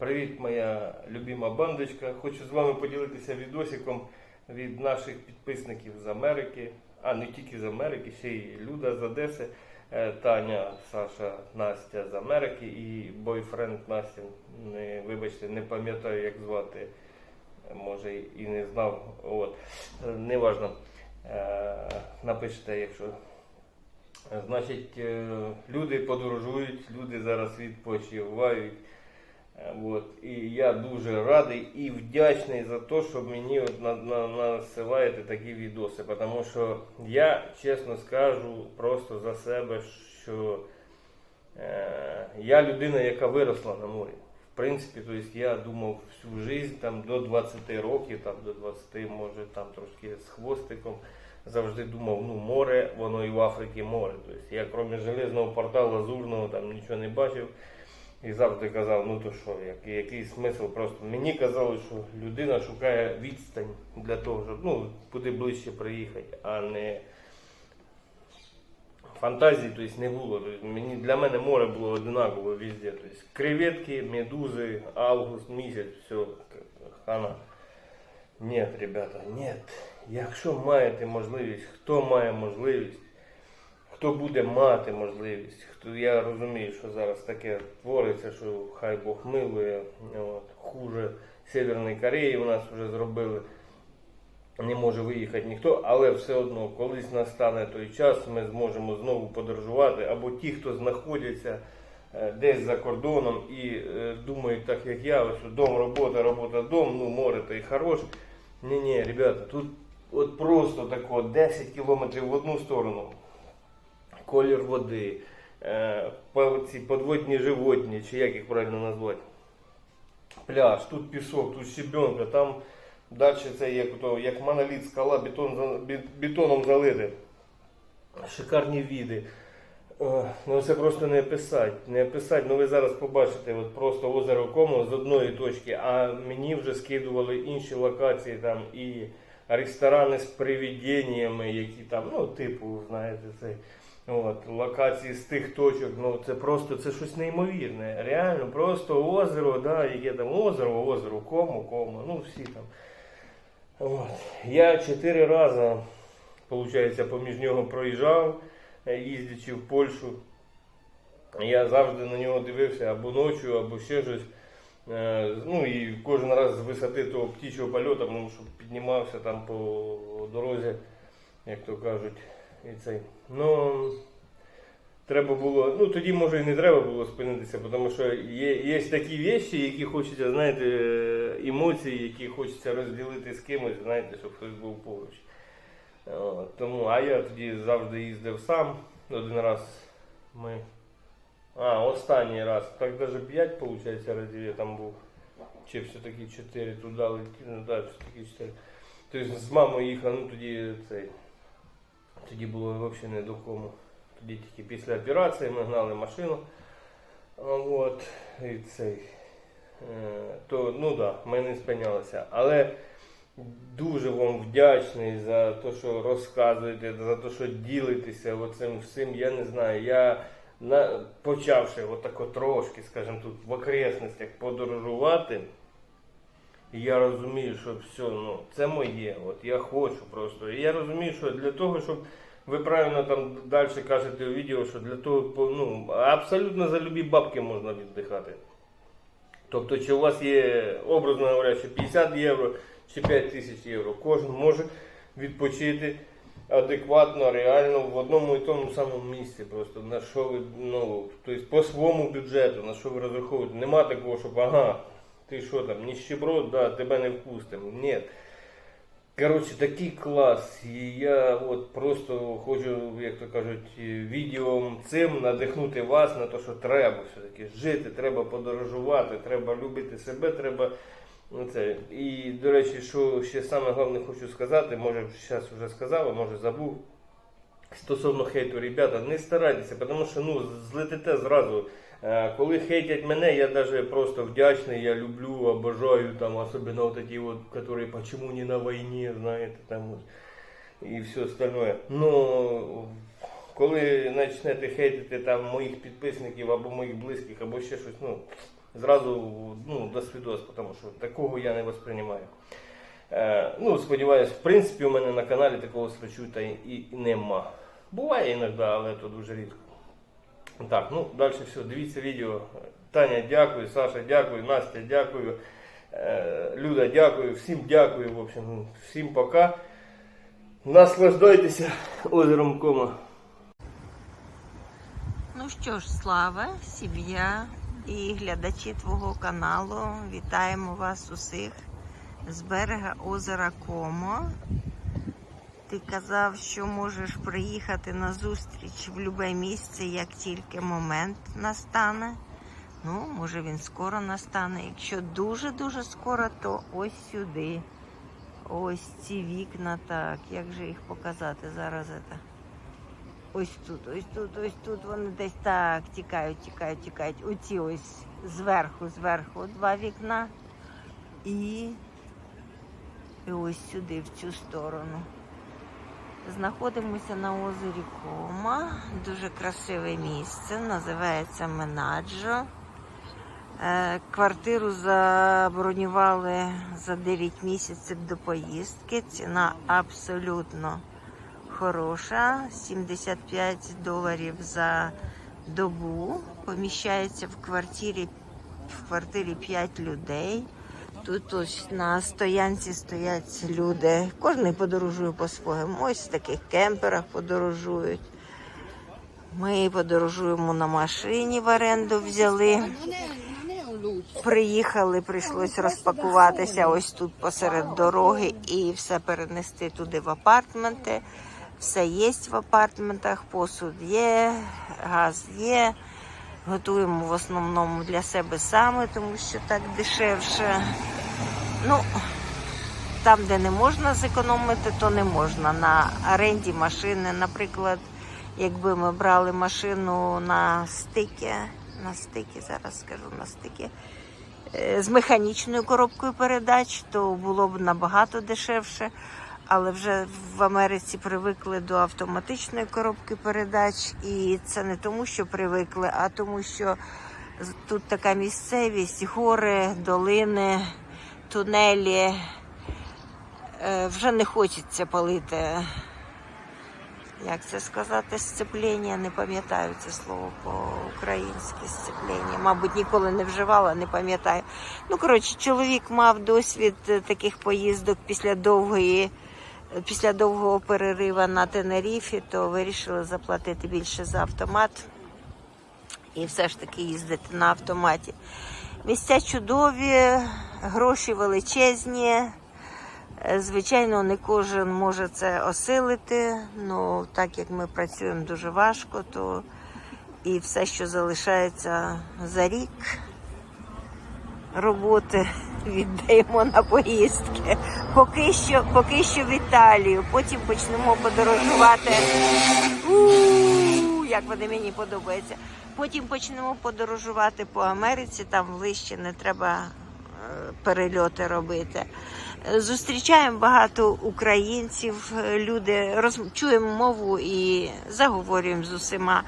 Привіт, моя любима бандочка. Хочу з вами поділитися відосиком від наших підписників з Америки, а не тільки з Америки, ще й Люда з Одеси, е, Таня, Саша, Настя з Америки і бойфренд Насті. Не, вибачте, не пам'ятаю, як звати. Може і не знав. От. Е, Неважно. Е, Напишете, якщо Значить, люди подорожують, люди зараз відпочивають. От. І я дуже радий і вдячний за те, що мені от на, на, насилаєте такі відоси. Тому що я чесно скажу просто за себе, що е, я людина, яка виросла на морі. В принципі, то есть я думав всю жизнь там, до 20 років, там, до 20, може там трошки з хвостиком завжди думав, ну море, воно і в Африці море. Тобто я крім железного порта лазурного там нічого не бачив. І завжди казав, ну то що, який, який смисл просто. Мені казали, що людина шукає відстань для того, щоб ну, куди ближче приїхати, а не фантазії тобто, не було. Мені, для мене море було одинаково везде. Тобто, креветки, медузи, август, місяць, все, хана. Ні, ребята, ні. Якщо маєте можливість, хто має можливість, хто буде мати можливість, хто я розумію, що зараз таке твориться, що хай Бог милує, от, хуже Северної Кореї у нас вже зробили. Не може виїхати ніхто, але все одно, колись настане той час, ми зможемо знову подорожувати, або ті, хто знаходяться е, десь за кордоном і е, думають так, як я, ось дом, робота, робота, дом, ну море то й хорош. Ні, ні, ребята, тут от просто тако 10 кілометрів в одну сторону, колір води, е, ці подводні животні, чи як їх правильно назвати. Пляж, тут пісок, тут щебенка, там далі це як, як моноліт, скала, бетон, бетоном залити. Шикарні віди. Е, Ну це просто не описати. Не описати, ну ви зараз побачите от просто озеро Комо з одної точки, а мені вже скидували інші локації там і ресторани з привіденнями, які там, ну, типу, знаєте, це. От, локації з тих точок, ну це просто це щось неймовірне. Реально, просто озеро, да, яке там озеро, озеро, кому, кому, ну всі там. От. Я чотири рази, виходить, поміж нього проїжджав, е, їздячи в Польщу. Я завжди на нього дивився або ночі, або ще щось. Е, Ну і кожен раз з висоти того птічого польоту, тому що піднімався там по дорозі, як то кажуть, і цей. Ну, треба було, ну тоді може і не треба було спинитися, тому що є, є такі речі, які хочеться, знаєте, емоції, які хочеться розділити з кимось, знаєте, щоб хтось був поруч. Тому, а я тоді завжди їздив сам. Один раз ми. А, останній раз. Так навіть 5, виходить, разів я там був. Чи все-таки 4 туди летіли, ну так, все-таки 4. Тобто з мамою їхав, ну тоді цей. Тоді було взагалі не до кому. Тоді тільки після операції ми гнали машину. От, і цей. Е, То, ну да, ми не спинялися. Але дуже вам вдячний за те, що розказуєте, за те, що ділитеся оцим всім. Я не знаю. Я на, почавши отако трошки, скажімо, тут в окресностях подорожувати. Я розумію, що все, ну, це моє. От я хочу просто. І я розумію, що для того, щоб ви правильно там далі кажете у відео, що для того, ну, абсолютно за любі бабки можна віддихати. Тобто, чи у вас є, образно говоря, що 50 євро чи 5 тисяч євро, кожен може відпочити адекватно, реально в одному і тому самому місці. Просто на що ви, ну, тобто по своєму бюджету, на що ви розраховуєте. Нема такого, щоб ага, ти що там, ніщеброд, да, тебе не впустимо. Ні. Коротше, такий клас. І я от просто хочу, як то кажуть, відео цим надихнути вас на те, що треба все-таки жити, треба подорожувати, треба любити себе, треба. ну, Це. І, до речі, що ще саме головне хочу сказати, може зараз вже сказав, а може забув. Стосовно хейту, ребята, не старайтеся, тому що ну, злетите зразу. Е, Коли хейтять мене, я даже просто вдячний, я люблю, обожаю, там, особенно вот эти вот, которые почему не на войне, знаєте, там і все остальное. Ну, коли почнете хейтити там моїх підписників або моїх близьких, або ще щось, ну, зразу ну, до свідос, тому що такого я не восприймаю. Е, ну, сподіваюсь, в принципі, у мене на каналі такого срачу та і нема. Буває іноді, але то дуже рідко. Так, ну далі все. Дивіться відео. Таня, дякую, Саша, дякую, Настя, дякую, е, Люда, дякую, всім дякую. В общем, всім пока. Наслаждайтеся озером Кома. Ну що ж, слава, сім'я і глядачі твого каналу. Вітаємо вас усіх з берега озера Комо. Ти казав, що можеш приїхати на зустріч в будь-яке місце, як тільки момент настане. Ну, може він скоро настане. Якщо дуже-дуже скоро, то ось сюди. Ось ці вікна, так. Як же їх показати зараз? Это? Ось тут, ось тут, ось тут вони десь так тікають, тікають, тікають. Оці ось зверху, зверху два вікна. І, і ось сюди, в цю сторону. Знаходимося на озері Кома. Дуже красиве місце. Називається Менаджо. Е, Квартиру забронювали за 9 місяців до поїздки. Ціна абсолютно хороша. 75 доларів за добу. Поміщається в квартирі, в квартирі 5 людей. Тут ось на стоянці стоять люди. Кожен подорожує по-своєму. Ось в таких кемперах подорожують. Ми подорожуємо на машині в оренду взяли. Приїхали, прийшлось розпакуватися ось тут посеред дороги і все перенести туди в апартменти. Все є в апартментах, посуд є, газ є. Готуємо в основному для себе саме, тому що так дешевше. Ну, там, де не можна зекономити, то не можна. На оренді машини, наприклад, якби ми брали машину на стикі, на стикі, зараз скажу на стикі, е, з механічною коробкою передач, то було б набагато дешевше. Але вже в Америці привикли до автоматичної коробки передач, і це не тому, що привикли, а тому, що тут така місцевість, гори, долини, тунелі. Е, Вже не хочеться палити. Як це сказати, сцеплення, не пам'ятаю це слово по-українськи сцеплення. Мабуть, ніколи не вживала, не пам'ятаю. Ну, коротше, чоловік мав досвід е, таких поїздок після довгої, після довгого перерива на Тенеріфі, то вирішили заплатити більше за автомат і все ж таки їздити на автоматі. Місця чудові, гроші величезні. Е, Звичайно, не кожен може це осилити. Ну так як ми працюємо дуже важко, то і все, що залишається за рік роботи, віддаємо на поїздки. Поки що, поки що в Італію, потім почнемо подорожувати. У, як вони мені подобаються. Потім почнемо подорожувати по Америці, там ближче не треба е, перельоти робити. Зустрічаємо багато українців, люди роз... чуємо мову і заговорюємо з усіма.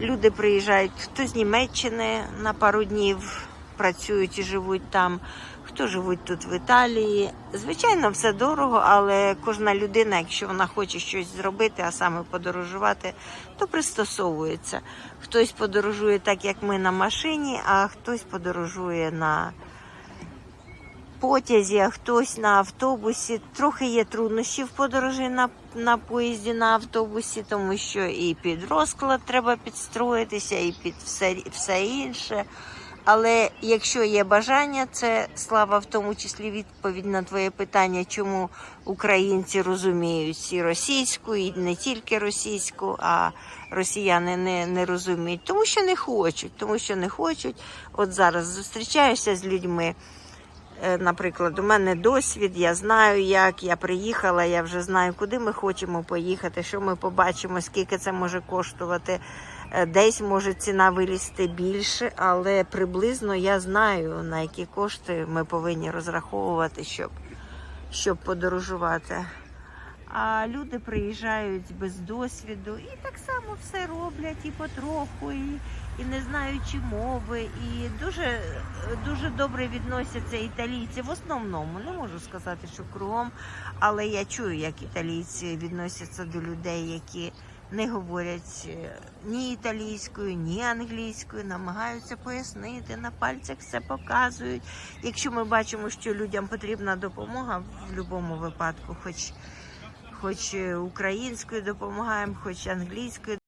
Люди приїжджають, хто з Німеччини на пару днів працюють і живуть там, хто живуть тут в Італії. Звичайно, все дорого, але кожна людина, якщо вона хоче щось зробити, а саме подорожувати, то пристосовується. Хтось подорожує так, як ми на машині, а хтось подорожує на потязі, а хтось на автобусі. Трохи є труднощі в подорожі на, на поїзді на автобусі, тому що і під розклад треба підстроїтися, і під все, все інше. Але якщо є бажання, це слава в тому числі відповідь на твоє питання, чому українці розуміють і російську, і не тільки російську, а росіяни не, не розуміють, тому що не хочуть, тому що не хочуть. От зараз зустрічаюся з людьми. Е, Наприклад, у мене досвід, я знаю, як я приїхала, я вже знаю, куди ми хочемо поїхати, що ми побачимо, скільки це може коштувати. Е, Десь може ціна вилізти більше, але приблизно я знаю, на які кошти ми повинні розраховувати, щоб, щоб подорожувати. А люди приїжджають без досвіду і так само все роблять і потроху, і, і не знаючи мови, і дуже, дуже добре відносяться італійці. В основному не можу сказати, що кругом, але я чую, як італійці відносяться до людей, які не говорять е, ні італійською, ні англійською, намагаються пояснити, на пальцях все показують. Якщо ми бачимо, що людям потрібна допомога в будь-якому випадку, хоч, хоч е, українською допомагаємо, хоч англійською.